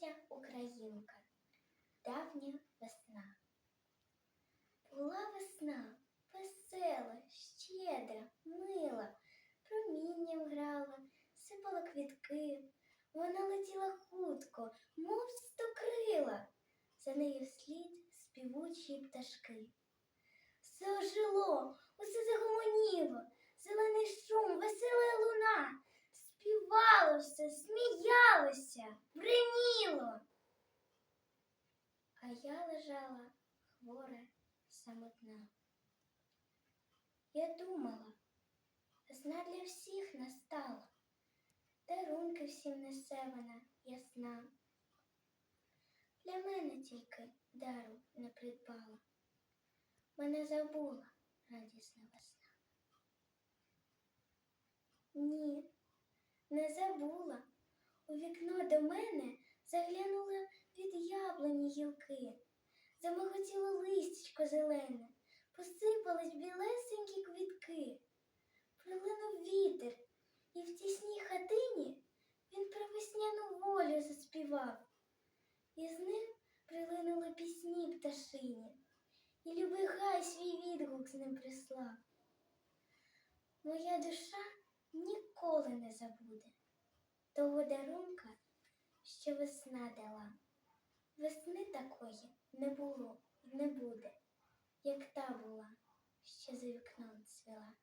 Народилася Українка, давня весна. Була весна весела, щедра, мила, промінням грала, сипала квітки. Вона летіла хутко, мов стокрила, за нею вслід співучі пташки. Все ожило, усе загомоніло, зелений шум, весела луна, співало все, сміялося, бриніло. А я лежала хвора, самотна. Я думала, весна для всіх настала, дарунки всім несе вона ясна. Для мене тільки дару не придбала, мене забула радісна весна. Ні, не забула. У вікно до мене заглянули від яблуні гілки, замиготіло листячко зелене, посипались білесенькі квітки. Прилинув вітер, і в тісній хатині він про весняну волю заспівав. І з ним прилинули пісні пташині, і любий гай свій відгук з ним прислав. Моя душа ніколи не забуде того дарунка, що весна дала. Весни такої не було і не буде, як та була, що за вікном цвіла.